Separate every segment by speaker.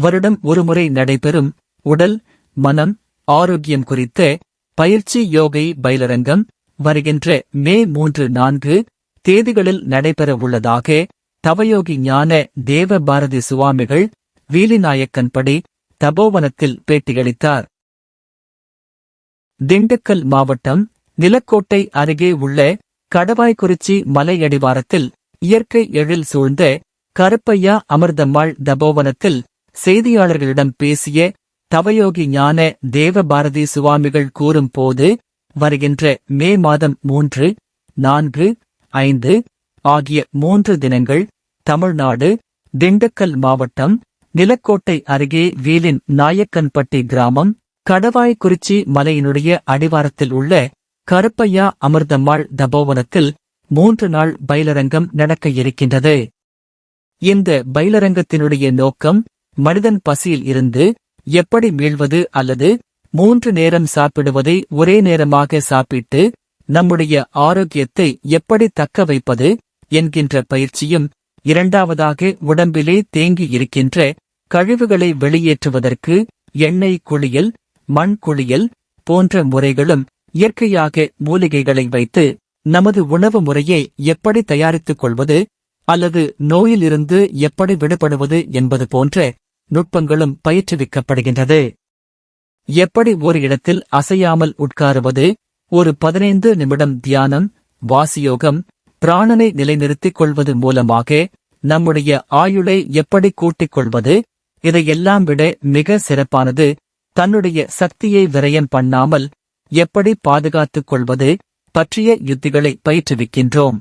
Speaker 1: வருடம் ஒருமுறை நடைபெறும் உடல் மனம் ஆரோக்கியம் குறித்த பயிற்சி யோகை பயிலரங்கம் வருகின்ற மே மூன்று நான்கு தேதிகளில் நடைபெற உள்ளதாக தவயோகி ஞான தேவ பாரதி சுவாமிகள் வீலிநாயக்கன்படி தபோவனத்தில் பேட்டியளித்தார். திண்டுக்கல் மாவட்டம் நிலக்கோட்டை அருகே உள்ள கடவாய்குறிச்சி மலையடிவாரத்தில் இயற்கை எழில் சூழ்ந்த கருப்பையா அமிர்தம்மாள் தபோவனத்தில் செய்தியாளர்களிடம் பேசிய தவயோகி ஞான தேவபாரதி சுவாமிகள் கூறும் போது வருகின்ற மே மாதம் மூன்று நான்கு ஐந்து ஆகிய மூன்று தினங்கள் தமிழ்நாடு திண்டுக்கல் மாவட்டம் நிலக்கோட்டை அருகே வீலின் நாயக்கன்பட்டி கிராமம் கடவாய்குறிச்சி மலையினுடைய அடிவாரத்தில் உள்ள கருப்பையா அமிர்தம்மாள் தபோவனத்தில் மூன்று நாள் பயிலரங்கம் நடக்க இருக்கின்றது. இந்த பயிலரங்கத்தினுடைய நோக்கம் மனிதன் பசியில் இருந்து எப்படி மீள்வது அல்லது மூன்று நேரம் சாப்பிடுவதை ஒரே நேரமாக சாப்பிட்டு நம்முடைய ஆரோக்கியத்தை எப்படி தக்க வைப்பது என்கின்ற பயிற்சியும் இரண்டாவதாக உடம்பிலே தேங்கி இருக்கின்ற கழிவுகளை வெளியேற்றுவதற்கு எண்ணெய் குளியல் மண் குளியல் போன்ற முறைகளும் இயற்கையாக மூலிகைகளை வைத்து நமது உணவு முறையை எப்படி தயாரித்துக் கொள்வது அல்லது நோயிலிருந்து எப்படி விடுபடுவது என்பது போன்ற நுட்பங்களும் பயிற்றுவிக்கப்படுகின்றது. எப்படி ஒரு இடத்தில் அசையாமல் உட்காருவது ஒரு பதினைந்து நிமிடம் தியானம் வாசியோகம் பிராணனை நிலைநிறுத்திக் கொள்வது மூலமாக நம்முடைய ஆயுளை எப்படி கூட்டிக் கொள்வது இதையெல்லாம் விட மிக சிறப்பானது தன்னுடைய சக்தியை விரயம் பண்ணாமல் எப்படி பாதுகாத்துக் கொள்வது பற்றிய யுத்திகளை பயிற்றுவிக்கின்றோம்.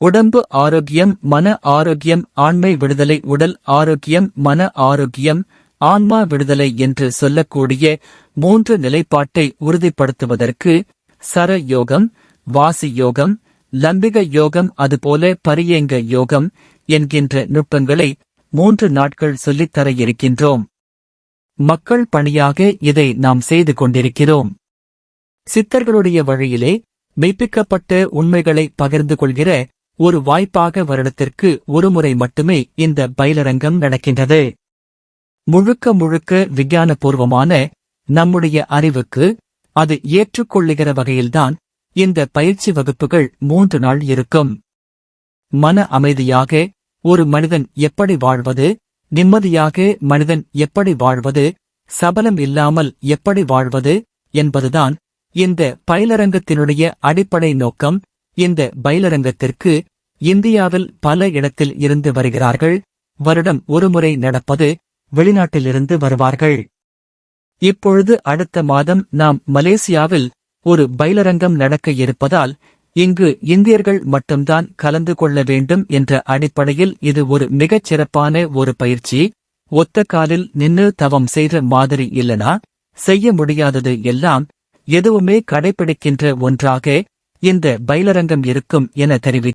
Speaker 1: உடம்பு ஆரோக்கியம் மன ஆரோக்கியம் ஆண்மை விடுதலை உடல் ஆரோக்கியம் மன ஆரோக்கியம் ஆன்மா விடுதலை என்று சொல்லக்கூடிய மூன்று நிலைப்பாட்டை உறுதிப்படுத்துவதற்கு சர யோகம் வாசி யோகம் லம்பிக யோகம் அதுபோல பரியங்க யோகம் என்கின்ற நுட்பங்களை மூன்று நாட்கள் சொல்லித் தர இருக்கின்றோம். மக்கள் பணியாக இதை நாம் செய்து கொண்டிருக்கிறோம். சித்தர்களுடைய வழியிலே மெய்ப்பிக்கப்பட்ட உண்மைகளை பகிர்ந்து கொள்கிற ஒரு வாய்ப்பாக வருடத்திற்கு ஒருமுறை மட்டுமே இந்த பயிலரங்கம் நடக்கின்றது. முழுக்க முழுக்க விஞ்ஞானபூர்வமான நம்முடைய அறிவுக்கு அது ஏற்றுக்கொள்ளுகிற வகையில்தான் இந்த பயிற்சி வகுப்புகள் மூன்று நாள் இருக்கும். மன அமைதியாக ஒரு மனிதன் எப்படி வாழ்வது நிம்மதியாக மனிதன் எப்படி வாழ்வது சபலம் இல்லாமல் எப்படி வாழ்வது என்பதுதான் இந்த பயிலரங்கத்தினுடைய அடிப்படை நோக்கம். இந்த பயிலரங்கத்திற்கு இந்தியாவில் பல இடத்தில் இருந்து வருகிறார்கள். வருடம் ஒருமுறை நடப்பது வெளிநாட்டிலிருந்து வருவார்கள். இப்பொழுது அடுத்த மாதம் நாம் மலேசியாவில் ஒரு பயிலரங்கம் நடக்க இருப்பதால் இங்கு இந்தியர்கள் மட்டும்தான் கலந்து கொள்ள வேண்டும் என்ற அடிப்படையில் இது ஒரு மிகச் சிறப்பான ஒரு பயிற்சி. ஒத்த காலில் நின்னு தவம் செய்த மாதிரி இல்லனா செய்ய முடியாதது எல்லாம் எதுவுமே கடைபிடிக்கின்ற ஒன்றாக இந்த பயிலரங்கம் இருக்கும் என தெரிவி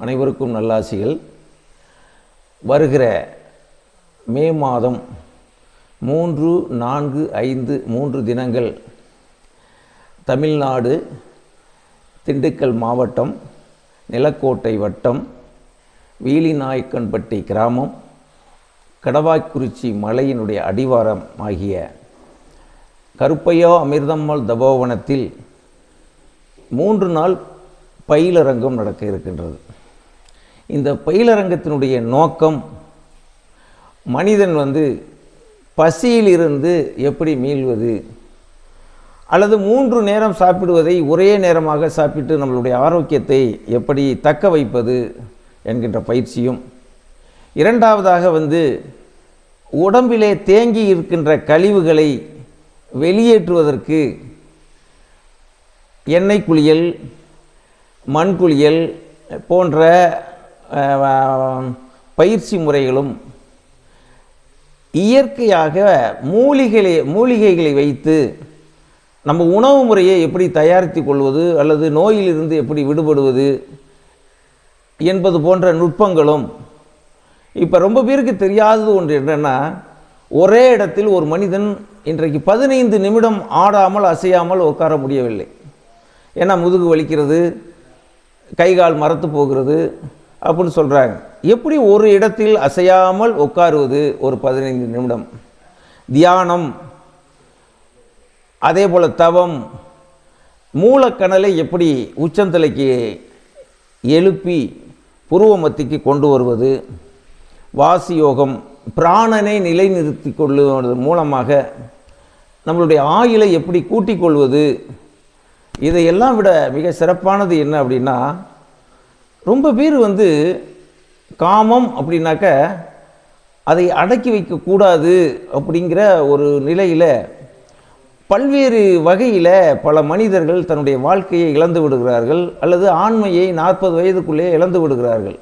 Speaker 2: அனைவருக்கும் நல்லாசிகள். வருகிற மே மாதம் மூன்று நான்கு ஐந்து மூன்று தினங்கள் தமிழ்நாடு திண்டுக்கல் மாவட்டம் நிலக்கோட்டை வட்டம் வீலிநாயக்கன்பட்டி கிராமம் கடவாய்க்குறிச்சி மலையினுடைய அடிவாரம் ஆகிய கருப்பையா அமிர்தம்மாள் தபோவனத்தில் மூன்று நாள் பயிலரங்கம் நடக்க இருக்கின்றது. இந்த பயிலரங்கத்தினுடைய நோக்கம் மனிதன் வந்து பசியிலிருந்து எப்படி மீள்வது அல்லது மூன்று நேரம் சாப்பிடுவதை ஒரே நேரமாக சாப்பிட்டு நம்மளுடைய ஆரோக்கியத்தை எப்படி தக்க வைப்பது என்கின்ற பயிற்சியும் இரண்டாவதாக வந்து உடம்பிலே தேங்கி இருக்கின்ற கழிவுகளை வெளியேற்றுவதற்கு எண்ணெய் குளியல் மண் குளியல் போன்ற பயிற்சி முறைகளும் இயற்கையாக மூலிகளை மூலிகைகளை வைத்து நம்ம உணவு முறையை எப்படி தயாரித்து கொள்வது அல்லது நோயிலிருந்து எப்படி விடுபடுவது என்பது போன்ற நுட்பங்களும் இப்போ ரொம்ப பேருக்கு தெரியாதது ஒன்று என்னென்னா ஒரே இடத்தில் ஒரு மனிதன் இன்றைக்கு பதினைந்து நிமிடம் ஆடாமல் அசையாமல் உட்கார முடியவில்லை. ஏன்னா முதுகு வலிக்கிறது? கை கால் மரத்து போகிறது அப்படின்னு சொல்கிறாங்க எப்படி ஒரு இடத்தில் அசையாமல் உட்காருவது? ஒரு பதினைந்து நிமிடம். தியானம் அதே போல் தவம் மூலக்கணலை எப்படி உச்சந்தலைக்கு எழுப்பி புருவ மத்திக்கு கொண்டு வருவது? வாசி யோகம் பிராணனை நிலைநிறுத்தி கொள்வதன் மூலமாக நம்மளுடைய ஆயுளை எப்படி கூட்டிக் கொள்வது? இதையெல்லாம் விட மிக சிறப்பானது என்ன அப்படின்னா ரொம்ப பேர் வந்து காமம் அப்படின்னாக்க அதை அடக்கி வைக்கக்கூடாது அப்படிங்கிற ஒரு நிலையில் பல்வேறு வகையில் பல மனிதர்கள் தன்னுடைய வாழ்க்கையை இழந்து விடுகிறார்கள் அல்லது ஆண்மையை நாற்பது வயதுக்குள்ளே இழந்து விடுகிறார்கள்.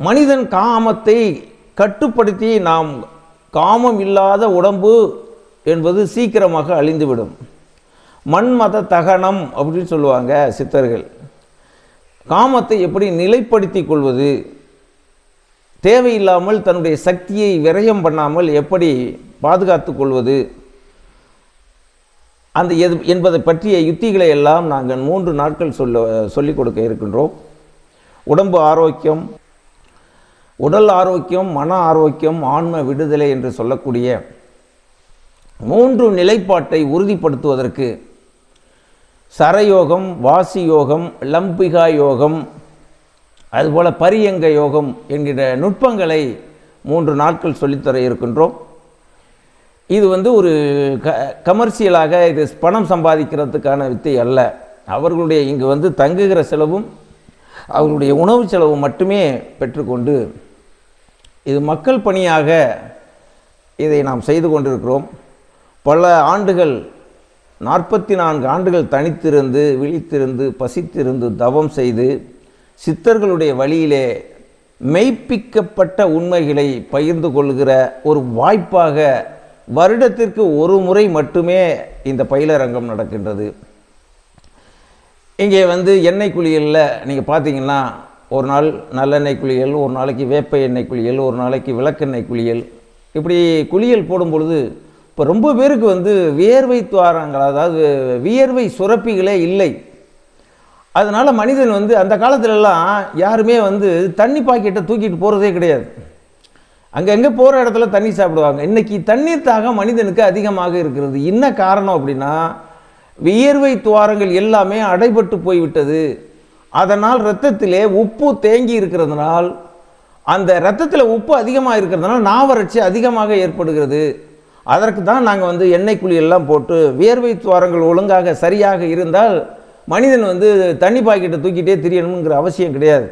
Speaker 2: மனிதன் காமத்தை கட்டுப்படுத்தி நாம் காமம் இல்லாத உடம்பு என்பது சீக்கிரமாக அழிந்துவிடும். மன்மத தகனம் அப்படின்னு சொல்லுவாங்க சித்தர்கள். காமத்தை எப்படி நிலைப்படுத்தி கொள்வது? தேவையில்லாமல் தன்னுடைய சக்தியை விரயம் பண்ணாமல் எப்படி பாதுகாத்து கொள்வது? அந்த எது என்பதை பற்றிய யுத்திகளை எல்லாம் நாங்கள் மூன்று நாட்கள் சொல்ல சொல்லிக் கொடுக்க இருக்கின்றோம். உடம்பு ஆரோக்கியம் உடல் ஆரோக்கியம் மன ஆரோக்கியம் ஆன்ம விடுதலை என்று சொல்லக்கூடிய மூன்று நிலைப்பாட்டை உறுதிப்படுத்துவதற்கு சரயோகம் வாசி யோகம் லம்பிகா யோகம் அதுபோல் பரியங்க யோகம் என்கிற நுட்பங்களை மூன்று நாட்கள் சொல்லித்தர இருக்கின்றோம். இது வந்து ஒரு க கமர்ஷியலாக இது பணம் சம்பாதிக்கிறதுக்கான வித்தை அல்ல. அவர்களுடைய இங்கு வந்து தங்குகிற செலவும் அவர்களுடைய உணவு செலவு மட்டுமே பெற்றுக்கொண்டு இது மக்கள் பணியாக இதை நாம் செய்து கொண்டிருக்கிறோம். பல ஆண்டுகள் நாற்பத்தி நான்கு ஆண்டுகள் தனித்திருந்து விழித்திருந்து பசித்திருந்து தவம் செய்து சித்தர்களுடைய வழியிலே மெய்ப்பிக்கப்பட்ட உண்மைகளை பகிர்ந்து கொள்கிற ஒரு வாய்ப்பாக வருடத்திற்கு ஒரு முறை மட்டுமே இந்த பயிலரங்கம் நடக்கின்றது. இங்கே வந்து எண்ணெய் குளியலில் நீங்கள் பார்த்தீங்கன்னா ஒரு நாள் நல்லெண்ணெய் குளியல் ஒரு நாளைக்கு வேப்ப எண்ணெய் குளியல் ஒரு நாளைக்கு விளக்கெண்ணெய் குளியல். இப்படி குளியல் போடும் பொழுது இப்போ ரொம்ப பேருக்கு வந்து வியர்வை துவாரங்கள் அதாவது வியர்வை சுரப்பிகளே இல்லை. அதனால் மனிதன் வந்து அந்த காலத்துலலாம் யாருமே வந்து தண்ணி பாக்கெட்டை தூக்கிட்டு போகிறதே கிடையாது. அங்கங்கே போகிற இடத்துல தண்ணி சாப்பிடுவாங்க. இன்றைக்கி தண்ணீர் தாகம் மனிதனுக்கு அதிகமாக இருக்கிறது. என்ன காரணம் அப்படின்னா வியர்வை துவாரங்கள் எல்லாமே அடைபட்டு போய்விட்டது. அதனால் இரத்தத்திலே உப்பு தேங்கி இருக்கிறதுனால் அந்த இரத்தத்தில் உப்பு அதிகமாக இருக்கிறதுனால நாவறட்சி அதிகமாக ஏற்படுகிறது. அதற்கு தான் நாங்கள் வந்து எண்ணெய் குழியெல்லாம் போட்டு வியர்வை துவாரங்கள் ஒழுங்காக சரியாக இருந்தால் மனிதன் வந்து தண்ணி பாக்கெட்டை தூக்கிட்டே திரியணுங்கிற அவசியம் கிடையாது.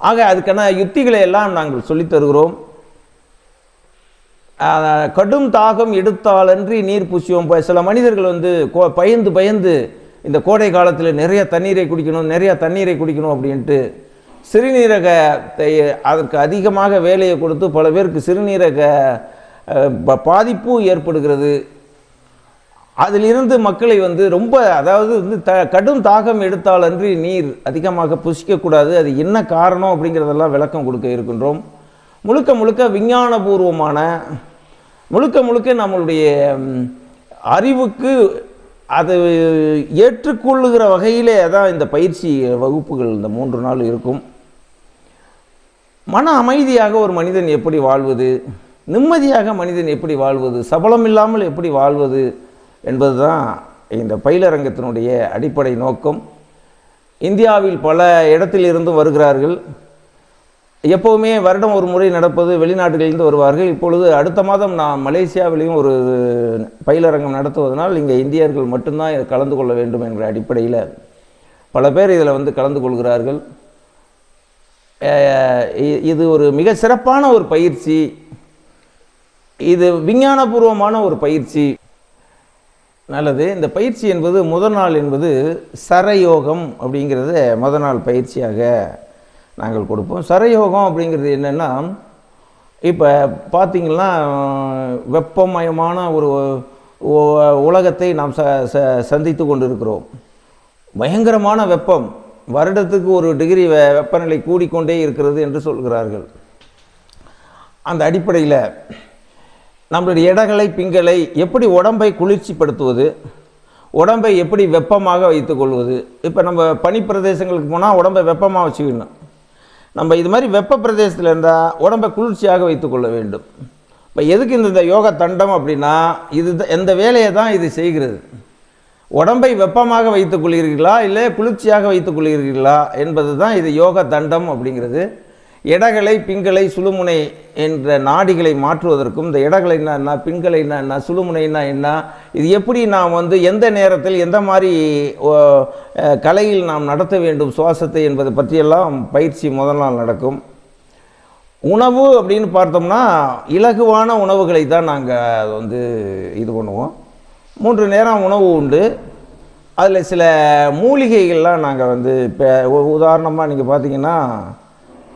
Speaker 2: ஆக அதுக்கான யுத்திகளை எல்லாம் நாங்கள் சொல்லித் தருகிறோம். கடும் தாகம் எடுத்தாலன்றி நீர் பூசியோம் சில மனிதர்கள் வந்து கோ- பயந்து பயந்து இந்த கோடை காலத்தில் நிறைய தண்ணீரை குடிக்கணும் நிறைய தண்ணீரை குடிக்கணும் அப்படின்ட்டு சிறுநீரகத்தை அதற்கு அதிகமாக வேலையை கொடுத்து பல பேருக்கு சிறுநீரக பாதிப்பும் ஏற்படுகிறது. அதிலிருந்து மக்களை வந்து ரொம்ப அதாவது வந்து த கடும் தாகம் எடுத்தாலன்றி நீர் அதிகமாக புசிக்கக்கூடாது அது என்ன காரணம் அப்படிங்கிறதெல்லாம் விளக்கம் கொடுக்க இருக்கின்றோம். முழுக்க முழுக்க விஞ்ஞானபூர்வமான முழுக்க முழுக்க நம்மளுடைய அறிவுக்கு அது ஏற்றுக்கொள்ளுகிற வகையிலே தான் இந்த பயிற்சி வகுப்புகள் இந்த மூன்று நாள் இருக்கும். மன அமைதியாக ஒரு மனிதன் எப்படி வாழ்வது? நிம்மதியாக மனிதன் எப்படி வாழ்வது? சபலம் இல்லாமல் எப்படி வாழ்வது? என்பது தான் இந்த பயிலரங்கத்தினுடைய அடிப்படை நோக்கம். இந்தியாவில் பல இடத்தில் இருந்தும் வருகிறார்கள். எப்போவுமே வருடம் ஒரு முறை நடப்பது வெளிநாடுகளிலிருந்து வருவார்கள். இப்பொழுது அடுத்த மாதம் நான் மலேசியாவிலையும் ஒரு பயிலரங்கம் நடத்துவதனால் இங்கே இந்தியர்கள் மட்டும்தான் கலந்து கொள்ள வேண்டும் என்கிற அடிப்படையில் பல பேர் இதில் வந்து கலந்து கொள்கிறார்கள். இது ஒரு மிக சிறப்பான ஒரு பயிற்சி. இது விஞ்ஞானபூர்வமான ஒரு பயிற்சி. நல்லது. இந்த பயிற்சி என்பது முதல் நாள் என்பது சரயோகம் அப்படிங்கிறத முதல் நாள் பயிற்சியாக நாங்கள் கொடுப்போம். சரயோகம் அப்படிங்கிறது என்னென்னா இப்போ பார்த்தீங்கன்னா வெப்பமயமான ஒரு உலகத்தை நாம் ச ச சந்தித்து கொண்டிருக்கிறோம். பயங்கரமான வெப்பம். வருடத்துக்கு ஒரு டிகிரி வெ வெப்பநிலை கூடிக்கொண்டே இருக்கிறது என்று சொல்கிறார்கள். அந்த அடிப்படையில் நம்மளுடைய இடங்களை பிங்களை எப்படி உடம்பை குளிர்ச்சிப்படுத்துவது உடம்பை எப்படி வெப்பமாக வைத்துக்கொள்வது இப்போ நம்ம பனி பிரதேசங்களுக்கு போனால் உடம்பை வெப்பமாக வச்சுக்கணும். நம்ம இது மாதிரி வெப்ப பிரதேசத்தில் இருந்தால் உடம்பை குளிர்ச்சியாக வைத்துக்கொள்ள வேண்டும். இப்போ எதுக்கு இந்த இந்த யோக தண்டம் அப்படின்னா இது எந்த வேலையை தான் இது செய்கிறது. உடம்பை வெப்பமாக வைத்துக் கொள்கிறீர்களா இல்லை குளிர்ச்சியாக வைத்துக் கொள்கிறீர்களா என்பது தான் இது யோக தண்டம் அப்படிங்கிறது. இடகளை பிங்களை சுழுமுனை என்ற நாடிகளை மாற்றுவதற்கும் இந்த இடகளை என்ன பின்களைன்னா என்ன சுழுமுனைன்னா என்ன இது எப்படி நாம் வந்து எந்த நேரத்தில் எந்த மாதிரி ஓ, கலையில் நாம் நடத்த வேண்டும் சுவாசத்தை என்பதை பற்றியெல்லாம் பயிற்சி முதல் நாள் நடக்கும். உணவு அப்படின்னு பார்த்தோம்னா இலகுவான உணவுகளை தான் நாங்கள் வந்து இது பண்ணுவோம். மூன்று நேரம் உணவு உண்டு. அதில் சில மூலிகைகள்லாம் நாங்கள் வந்து இப்போ உதாரணமாக நீங்கள் பார்த்தீங்கன்னா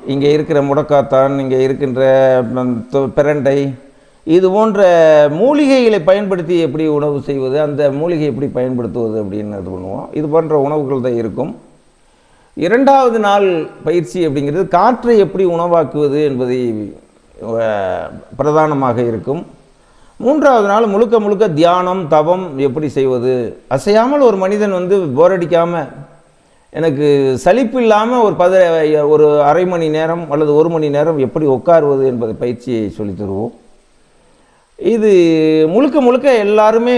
Speaker 2: இங்கே இருக்கிற முடக்காத்தான் இங்கே இருக்கின்ற தொ- பிரண்டை இது போன்ற மூலிகைகளை பயன்படுத்தி எப்படி உணவு செய்வது அந்த மூலிகை எப்படி பயன்படுத்துவது அப்படின்னு இது பண்ணுவோம். இது போன்ற உணவுகள் தான் இருக்கும். இரண்டாவது நாள் பயிற்சி அப்படிங்கிறது காற்றை எப்படி உணவாக்குவது என்பதை பிரதானமாக இருக்கும். மூன்றாவது நாள் முழுக்க முழுக்க தியானம் தவம் எப்படி செய்வது? அசையாமல் ஒரு மனிதன் வந்து போரடிக்காமல் எனக்கு சலிப்பு இல்லாமல் ஒரு பத ஒரு அரை மணி நேரம் அல்லது ஒரு மணி நேரம் எப்படி உட்காருவது என்பதை பயிற்சியை சொல்லித் தருவோம். இது முழுக்க முழுக்க எல்லாருமே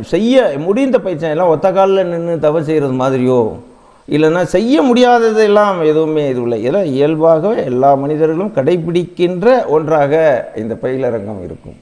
Speaker 2: செய்ய முடிந்த பயிற்சி எல்லாம் ஒத்த காலில் நின்று தவ செய்கிறது மாதிரியோ இல்லைன்னா செய்ய முடியாததெல்லாம் எதுவுமே இது இல்லை. இதெல்லாம் இயல்பாகவே எல்லா மனிதர்களும் கடைபிடிக்கின்ற ஒன்றாக இந்த பயிலரங்கம் இருக்கும்.